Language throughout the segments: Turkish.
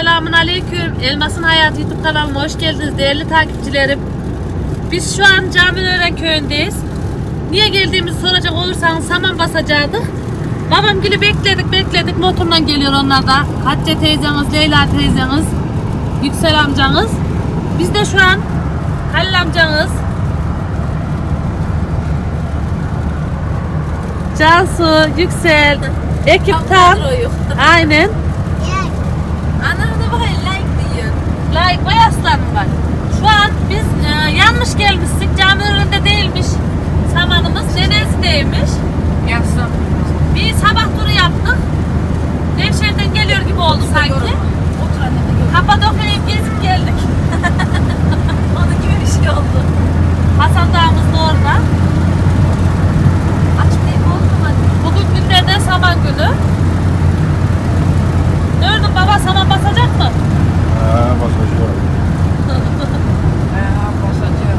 selamun aleyküm. Elmas'ın Hayatı YouTube kanalıma hoş geldiniz değerli takipçilerim. Biz şu an Camiören köyündeyiz. Niye geldiğimizi soracak olursanız saman basacaktık. Babam gibi bekledik bekledik motorla geliyor onlar da. Hatice teyzemiz, Leyla teyzemiz, Yüksel amcanız. Biz de şu an Halil amcanız, Cansu, Yüksel, ekip tam. Aynen. Anam da bakayım like diyor. Like vay aslanım bak. Şu an biz e, yanlış gelmiştik. Cami önünde değilmiş. Samanımız Denizli'deymiş. Yapsın. Bir sabah turu yaptık. Nevşehir'den geliyor gibi oldu sanki. Kapadokya'yı gezip geldik. Onun gibi bir şey oldu. Hasan Dağımız da orada. Açmayayım oldu mu hadi. Bugün günlerden saman günü. Gördün baba saman basacak mı? Ha, basacağım. He basacak.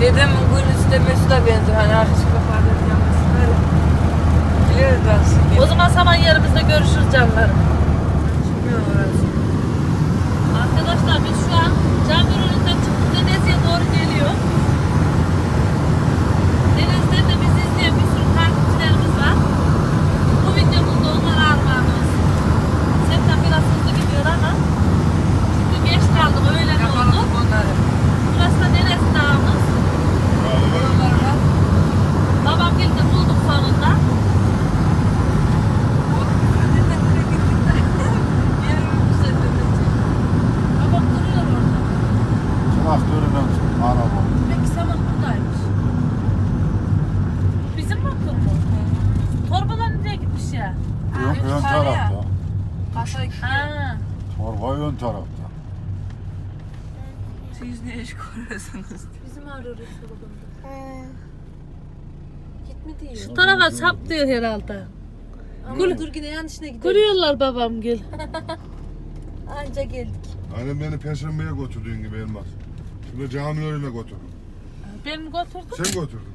Dedem bugün üstte Mesut'a benziyor. Hani arkası kapalı yapmasın öyle. Biliriz ben O zaman saman yerimizde görüşürüz canlarım. Çıkmıyor orası. Arkadaşlar biz şu an cami önünden çıktık Denizli'ye doğru geliyor. Denizli'de de bizi izleyen bir sürü takipçilerimiz var. Bu videomuzda onlara armağan olsun. Septem biraz hızlı gidiyor ama çünkü geç kaldık öğlen oldu. Yapalım bunları. Burası da Denizli Dağımız. Buralar var. Babam geldi bulduk sonunda. Babam duruyor orada. Traktörüne araba. Peki saman buradaymış. Bizim motor mu? Torbalar nereye gitmiş ya? Ön, ön yukarıya. tarafta. Kasa gidiyor. Ha. Torba ön tarafta. Siz ne koruyorsunuz? Bizim arıyoruz sorulunda. Gitme diyor. Şu tarafa sap diyor herhalde. Ama Gül- dur yine yanlışına gidiyor. Görüyorlar babam gel. Anca geldik. Annem beni Perşembe'ye götürdüğün gibi Elmas. Şimdi cami önüne götürdüm. Beni götürdü. Sen götürdün.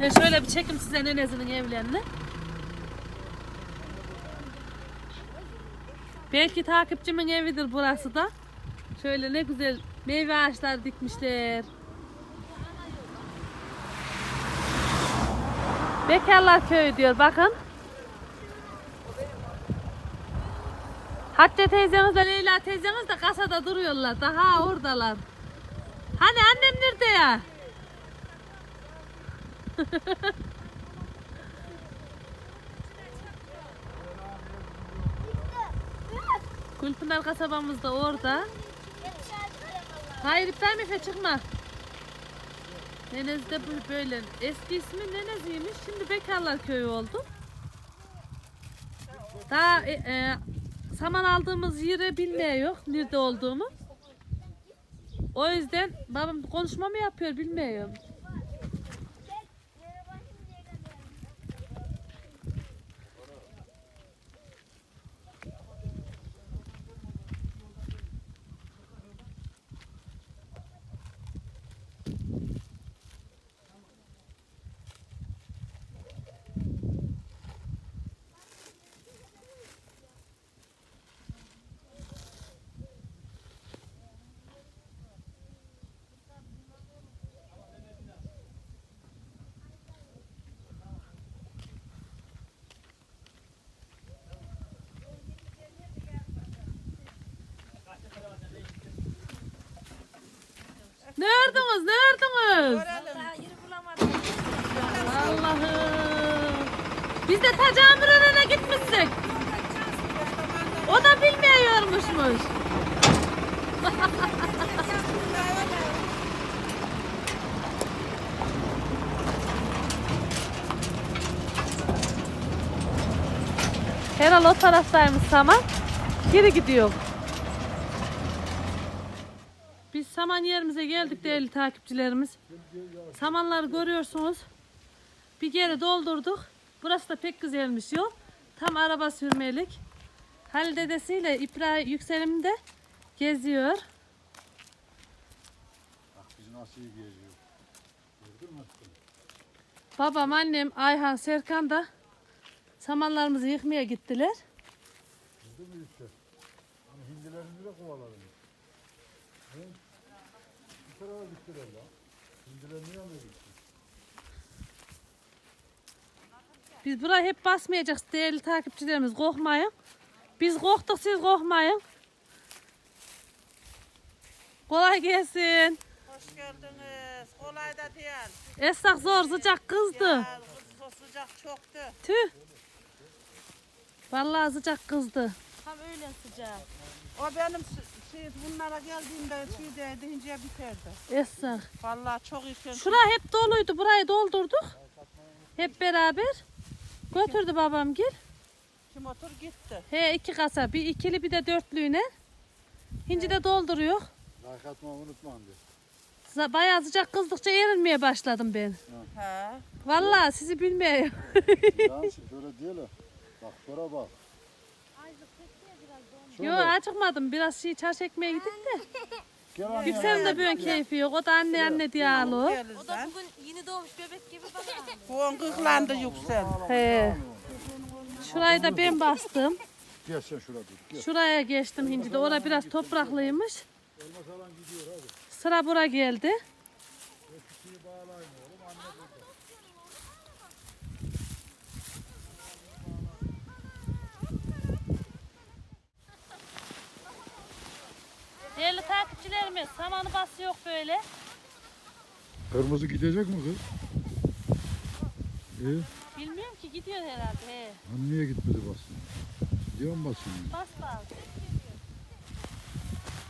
Ya şöyle bir çekim size nenezinin evlerini. Belki takipçimin evidir burası da. Şöyle ne güzel meyve ağaçları dikmişler. Bekarlar köyü diyor bakın. Hatice teyzemizle Leyla teyzemiz de kasada duruyorlar. Daha oradalar. Hani annem nerede ya? Gülpınar kasabamız da orada. Hayır İbrahim Efe çıkma. Nenez'de bu böyle. Eski ismi Nenez'iymiş. Şimdi Bekarlar Köyü oldu. Daha e, e, saman aldığımız yeri bilmiyor yok nerede olduğumu. O yüzden babam konuşma mı yapıyor bilmiyorum. Ne ördünüz? Ne ördünüz? Allah'ım. Biz de tacamür önüne gitmiştik. O da bilmiyormuşmuş. Herhal o taraftaymış saman. Geri gidiyor. Biz saman yerimize geldik değerli takipçilerimiz. Samanları görüyorsunuz. Bir geri doldurduk. Burası da pek güzelmiş yol. Tam araba sürmelik. Halil dedesiyle İbrahim Yükselim de geziyor. Bak biz nasıl iyi geziyor. Gördün mü? Babam, annem, Ayhan, Serkan da samanlarımızı yıkmaya gittiler. Gördün mü işte? Hani hindilerini de kovaladım. He? Bir tarafa gittiler la. Hindiler niye alıyor gitti? Biz burayı hep basmayacağız değerli takipçilerimiz. Korkmayın. Biz korktuk siz korkmayın. Kolay gelsin. Hoş geldiniz. Kolay da değil. Esnaf zor sıcak kızdı. Ya, sıcak çoktu. Tüh. Vallahi sıcak kızdı. Tam öyle sıcak. O benim şey, bunlara geldiğimde şey deyince biterdi. Esnaf. Vallahi çok iyi. Şura hep doluydu. Burayı doldurduk. Hep beraber. Götürdü babam gel. Kim otur gitti. He iki kasa. Bir ikili bir de dörtlüğüne. Hinci de dolduruyor. Like atmayı unutmayın diye. Z- Bayağı sıcak kızdıkça erinmeye başladım ben. He. Vallahi sizi bilmiyorum. Lan şöyle diyelim. Bak şura bak. Yo acıkmadım. Biraz şey çarş ekmeğe gidip de. Gel anne. Yüksel'in de böyle keyfi yok. O da anne anne diye ağlıyor. Gel sen. Bugün yeni doğmuş bebek gibi bana. Bu on kıklandı yüksel. He. Şurayı da ben bastım. Gel sen şurada dur. Gel. Şuraya geçtim hindi de. Orada biraz topraklıymış. Sıra bura geldi. Değerli takipçilerimiz samanı bası yok böyle. Kırmızı gidecek mi kız? İyi. Bilmiyorum ki gidiyor herhalde. He. Hani niye gitmedi basın? Gidiyor mu basın? Bas bas.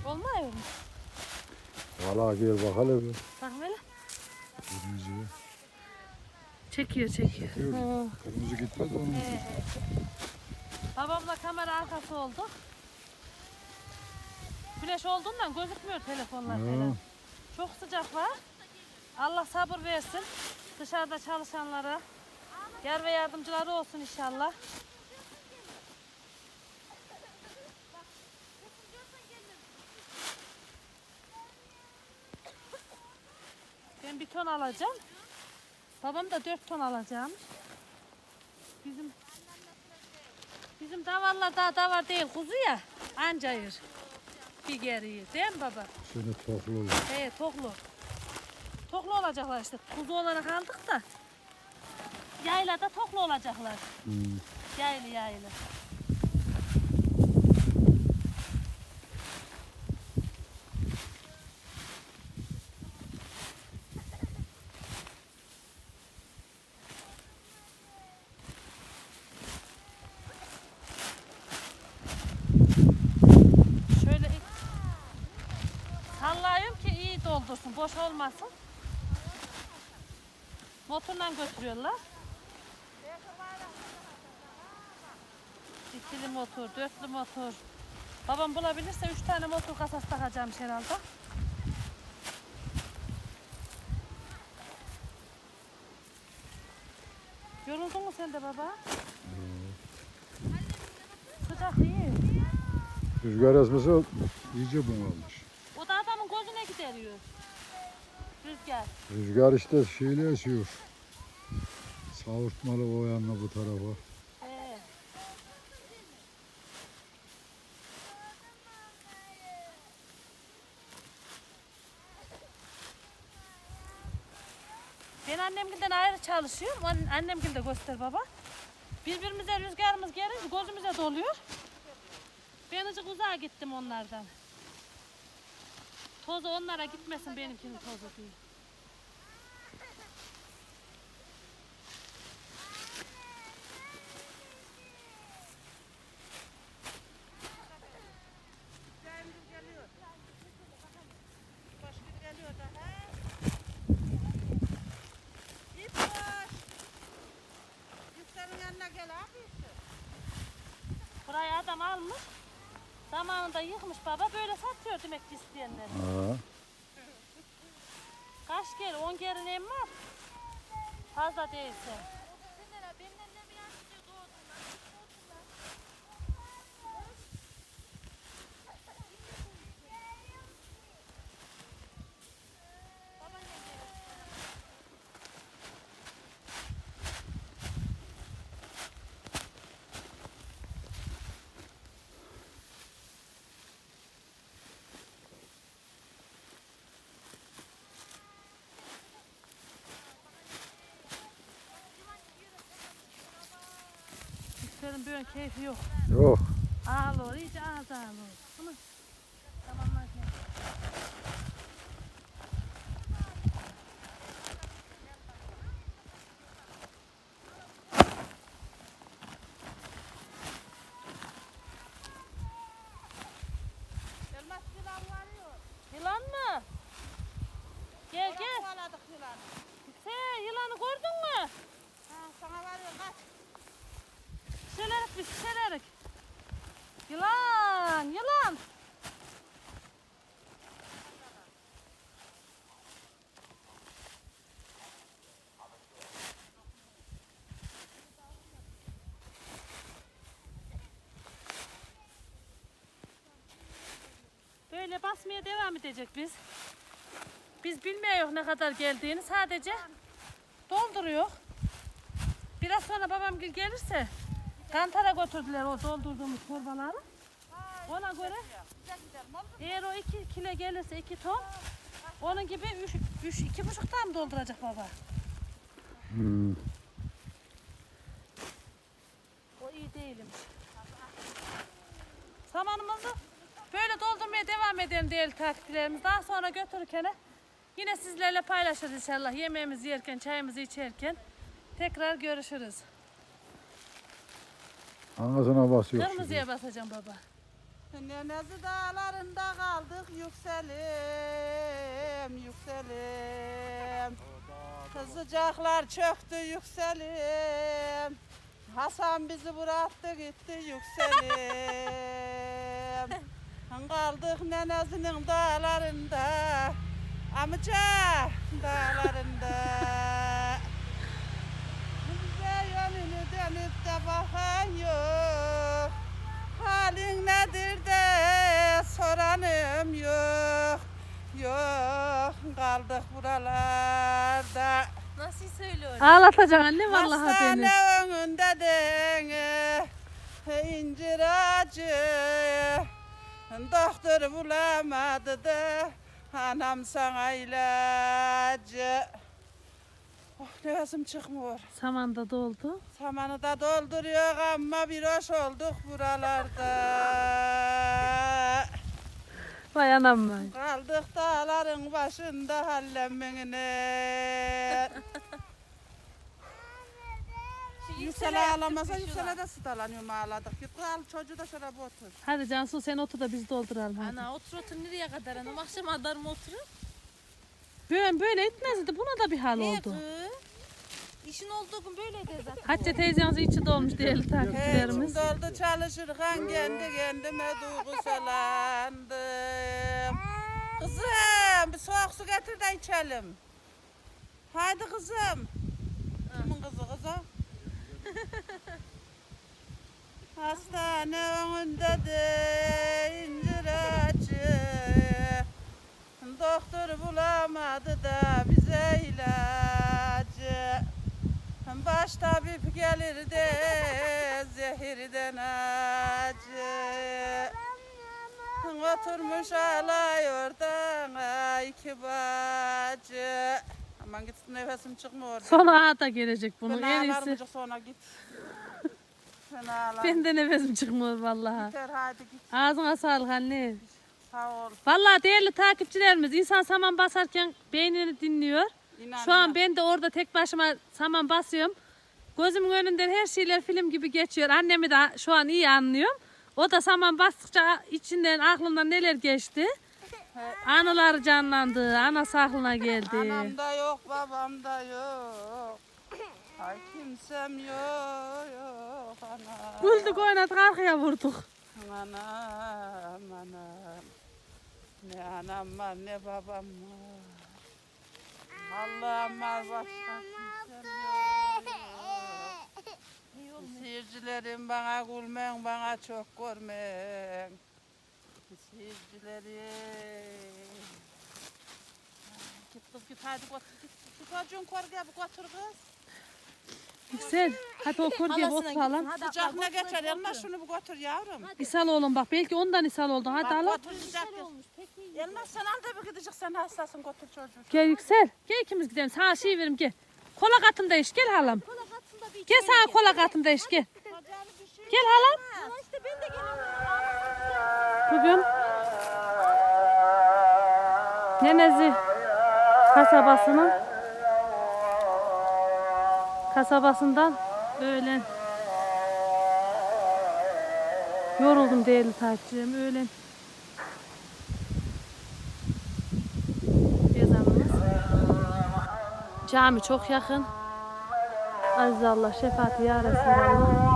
Olmuyor mu? Valla gel bakalım. Bak böyle. Kırmızı. Çekiyor çekiyor. Çekiyor. Kırmızı gitmedi onun için. Babamla kamera arkası oldu. Güneş olduğundan gözükmüyor telefonlar falan. Çok sıcak var. Allah sabır versin. Dışarıda çalışanlara. Yar ve yardımcıları olsun inşallah. Ben bir ton alacağım. Babam da dört ton alacağım. Bizim Bizim davarlar daha davar değil kuzu ya. Anca yer. Bir geriyi değil mi baba? Seni toklu olur. He toklu. Toklu olacaklar işte. Kuzu olarak aldık da. Yaylada toklu olacaklar. Hmm. Yaylı yaylı. Şöyle sallayayım doldursun, boş olmasın. Motorla götürüyorlar. İkili motor, dörtlü motor. Babam bulabilirse üç tane motor kasası takacağım herhalde. Yoruldun mu sen de baba? Sıcak iyi. Rüzgar esmesi iyice bunalmış. O da adamın gözüne gideriyor. Rüzgar. İşte şeyle esiyor. Savurtmalı o yanına bu tarafa. Ben annemgilden ayrı çalışıyorum. An- Annemgil de göster baba. Birbirimize rüzgarımız gelince gözümüze doluyor. Ben azıcık uzağa gittim onlardan. Tozu onlara gitmesin benimkinin tozu diye. Başka geliyor da he. Git koş. Yüksel'in yanına gel abi. Burayı adam almış. Zamanında yıkmış baba böyle satıyor demek ki isteyenler. Ha. Kaç kere? 10 kere neyim var? Fazla değilse. Böyle keyfi yok. Yok. Ağlıyor, iyice ağız ağlıyor. Ama tamam hadi. Elmas yılan varıyor. Yılan mı? Gel gel. Kovaladık yılanı. Sen yılanı gördün mü? Ha, sana varıyor kaç. Selerek biz selerek. Yılan, yılan. Böyle basmaya devam edecek biz. Biz bilmiyoruz ne kadar geldiğini sadece dolduruyor. Biraz sonra babam gel- gelirse kantara götürdüler o doldurduğumuz torbaları. Ona göre eğer o iki kilo gelirse iki ton onun gibi üç, üç iki buçuk tam dolduracak baba. Hmm. O iyi değilim. Samanımızı böyle doldurmaya devam edelim değerli takipçilerimiz. Daha sonra götürürken yine sizlerle paylaşırız inşallah. Yemeğimizi yerken, çayımızı içerken tekrar görüşürüz. Anasına basıyor. şimdi. Kırmızıya basacağım baba. Nenezi dağlarında kaldık yükselim, yükselim. Kızıcaklar çöktü yükselim. Hasan bizi bıraktı gitti yükselim. kaldık nenezinin dağlarında, amca dağlarında. Bize yönünü dönüp de bakan yok. Halin nedir de soranım yok. Yok kaldık buralarda. Nasıl söylüyor? Ağlatacaksın anne vallahi beni. Hastane önünde dene incir acı. Doktor bulamadı da anam sana ilacı. Oh nefesim çıkmıyor. Samanda doldu. Samanı da dolduruyor ama bir hoş olduk buralarda. Vay anam vay. Kaldık dağların başında hallemine. Yüksel'e ağlamasa Yüksel'e de sıtalanıyorum ağladık. Git al çocuğu da şöyle bir otur. Hadi Cansu sen otur da biz dolduralım. Hadi. Ana otur otur nereye kadar anam? Akşam kadar mı oturur? Böyle, böyle etmezdi. Buna da bir hal Ne oldu. kız? İşin olduğu gün böyleydi zaten. Hatice teyzemiz içi dolmuş değerli Hecim takipçilerimiz. doldu çalışırken kendi kendime duygusalandım. Kızım bir soğuk su getir de içelim. Haydi kızım. Hastane önünde de incir acı. Doktor bulamadı da bize ilacı. Baş tabip gelir de zehirden acı. Oturmuş ağlıyor da iki bacı. Aman git nefesim çıkmıyor. Sonra da gelecek bunun en ağlarım iyisi. azıcık sonra git. Ağlarım. Ben de nefesim çıkmıyor vallahi. Yeter hadi git. Ağzına sağlık anne. Sağ ol. Vallahi değerli takipçilerimiz insan saman basarken beynini dinliyor. İnan, Şu an inan. ben de orada tek başıma saman basıyorum. Gözümün önünden her şeyler film gibi geçiyor. Annemi de şu an iyi anlıyorum. O da saman bastıkça içinden aklından neler geçti. Anıları canlandı. Anası aklına geldi. Anam da yok, babam da yok. Ay kimsem yok, yok anam. Güldük oynadık arkaya vurduk. Anam, anam. Ne anam var ne babam var. Allah'ım var başka kimsem yok. Seyircilerim bana gülmen, bana çok görmen. Seyircilerim. Git kız git hadi götür git. Çocuğun korkuya bir götür kız. Yüksel. Hadi o kurguya Halasına oturalım. gitsin, hadi Sıcak ne geçer elmas şunu bir götür yavrum. İshal oğlum bak belki ondan ishal oldun. Hadi Bak, al. götür sıcak kız. Elmas sen al da bir gidecek sen hastasın götür çocuğu. Gel Yüksel. Gel ikimiz gidelim. Sana şey veririm gel. Kola katımda iş gel halam. Kola katsın da bir Gel sana kola katımda iş gel. Gel halam. işte ben de geliyorum. Bugün Nenezi kasabasının kasabasından öğlen yoruldum değerli takipçilerim öğlen ezanımız. Cami çok yakın. Aziz Allah şefaati ya Resulallah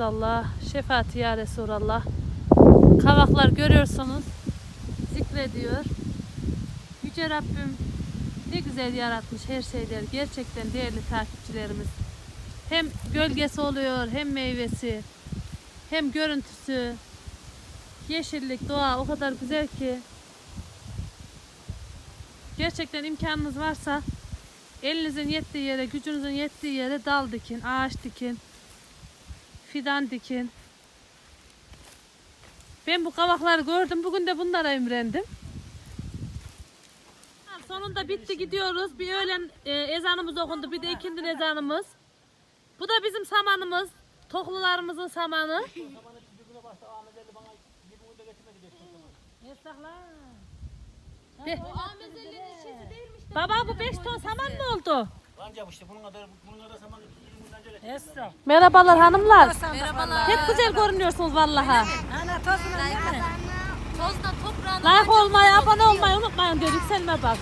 Allah, şefaati ya Resulallah. Kavaklar görüyorsunuz. Zikrediyor. Yüce Rabbim ne güzel yaratmış her şeyleri. Gerçekten değerli takipçilerimiz. Hem gölgesi oluyor, hem meyvesi, hem görüntüsü. Yeşillik, doğa o kadar güzel ki. Gerçekten imkanınız varsa elinizin yettiği yere, gücünüzün yettiği yere dal dikin, ağaç dikin fidan dikin. Ben bu kavakları gördüm. Bugün de bunlara imrendim. Sonunda bitti gidiyoruz. Bir öğlen e, ezanımız okundu. Bir de ikindi ezanımız. Bu da bizim samanımız. Toklularımızın samanı. Baba bu 5 ton saman mı oldu? Ancak işte bunun kadar bunun kadar zaman Merhabalar hanımlar. Merhabalar. Pek güzel görünüyorsunuz vallahi. Tozdan toprağına Like olmayı, abone olmayı unutmayın diyor. Yükselme bak.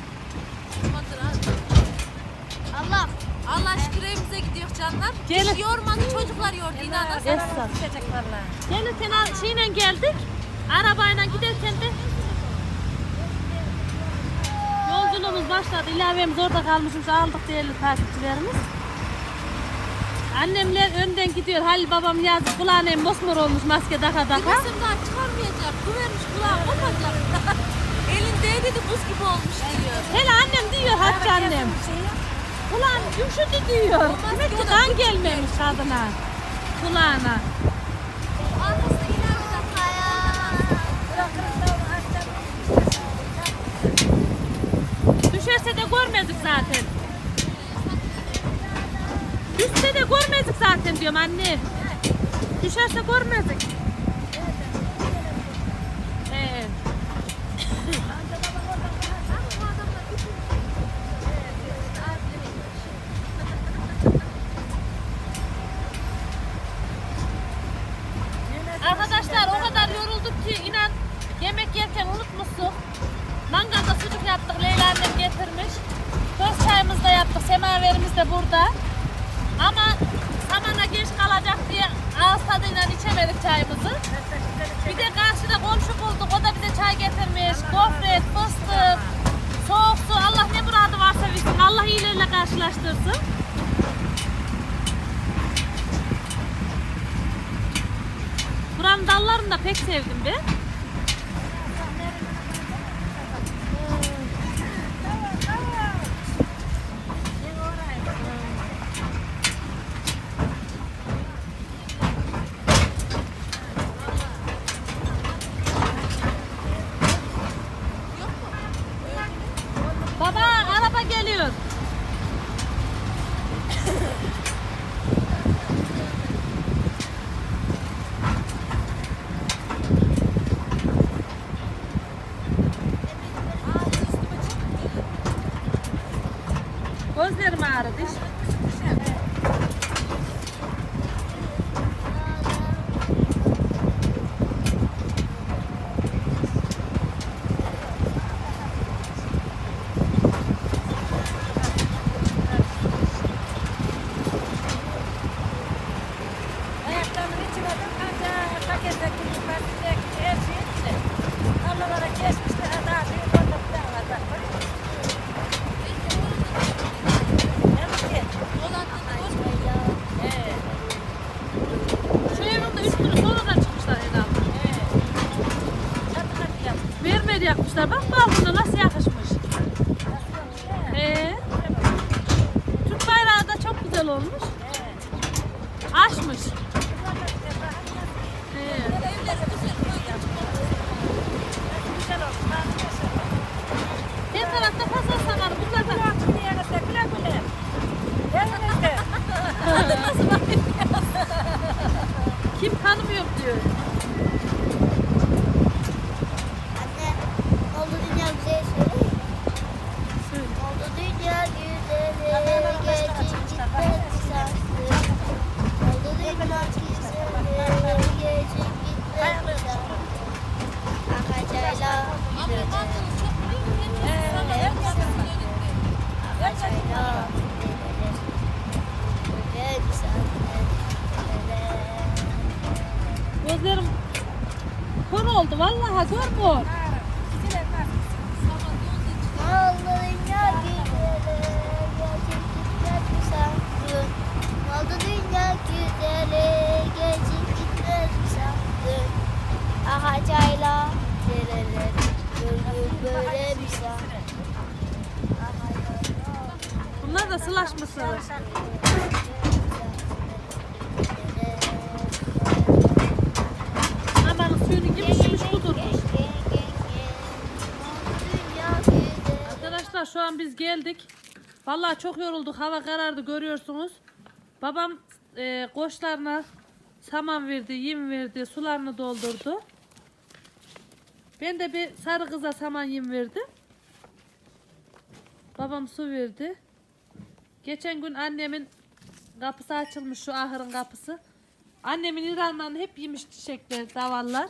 Allah. Allah şükür evimize gidiyor canlar. Gelin. Hiç yormadı çocuklar yordu inanın. Esra. Gelirken al- şeyle geldik. Arabayla giderken de yolculuğumuz başladı. İlavemiz orada kalmışız. Aldık değerli takipçilerimiz. Annemler önden gidiyor. Halil babam yazık kulağına mosmor olmuş maske taka taka. Kızım daha çıkarmayacak. Bu vermiş kulağı kopacak. Elindeydi de buz gibi olmuş diyor. Hele annem diyor Hatice annem. Kulağın üşüdü diyor. Demek ki kan gelmemiş kadına. Kulağına. Düşerse de görmezdik zaten. Düşse de görmezdik zaten diyorum anne. Düşerse görmezdik. Çayımızı. Bir de karşıda komşu bulduk. O da bize çay getirmiş. Gofret, fıstık, soğuk su. Allah ne muradı varsa versin. Allah iyilerle karşılaştırsın. Buranın dallarını da pek sevdim ben. Gözlerim ağrıdı. Ayaklarımın balkona nasıl yakışmış. Ee, Türk bayrağı da çok güzel olmuş. Açmış. Ee, her tarafta pazar samanı. Bunlar da kim tanımıyor diyor. Oldu. Vallahi mü? Ne oldu dünya güzeli, geçip gitmez sandı. Ne oldu dünya güzeli, geçip gitmez sandı. Akacayla dereler, gördüm böyle bir sandı. Bunlar da. Aman Arkadaşlar şu an biz geldik. Vallahi çok yorulduk. Hava karardı görüyorsunuz. Babam e, koçlarına saman verdi, yem verdi, sularını doldurdu. Ben de bir sarı kıza saman yem verdim. Babam su verdi. Geçen gün annemin kapısı açılmış şu ahırın kapısı. Annemin İran'dan hep yemiş çiçekler, davallar.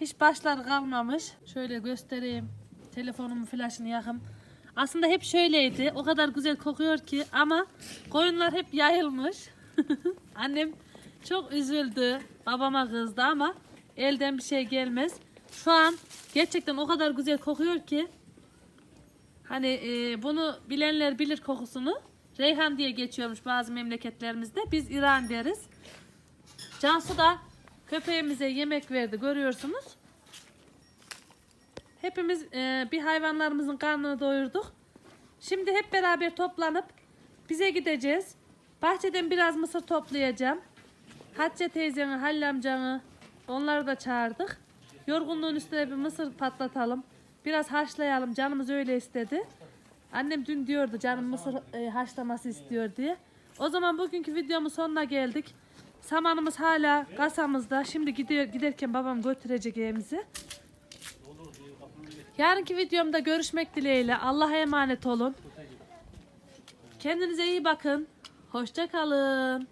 Hiç başları kalmamış. Şöyle göstereyim. Telefonumun flaşını yakım. Aslında hep şöyleydi. O kadar güzel kokuyor ki ama koyunlar hep yayılmış. Annem çok üzüldü. Babama kızdı ama elden bir şey gelmez. Şu an gerçekten o kadar güzel kokuyor ki Hani e, bunu bilenler bilir kokusunu. Reyhan diye geçiyormuş bazı memleketlerimizde. Biz İran deriz. Cansu da köpeğimize yemek verdi görüyorsunuz. Hepimiz e, bir hayvanlarımızın karnını doyurduk. Şimdi hep beraber toplanıp bize gideceğiz. Bahçeden biraz mısır toplayacağım. Hatice teyzeni, Halil amcanı onları da çağırdık. Yorgunluğun üstüne bir mısır patlatalım. Biraz haşlayalım. Canımız öyle istedi. Annem dün diyordu canım mısır e, haşlaması istiyor diye. O zaman bugünkü videomun sonuna geldik. Samanımız hala kasamızda. Şimdi gidiyor, giderken babam götürecek evimizi. Yarınki videomda görüşmek dileğiyle. Allah'a emanet olun. Kendinize iyi bakın. Hoşça kalın.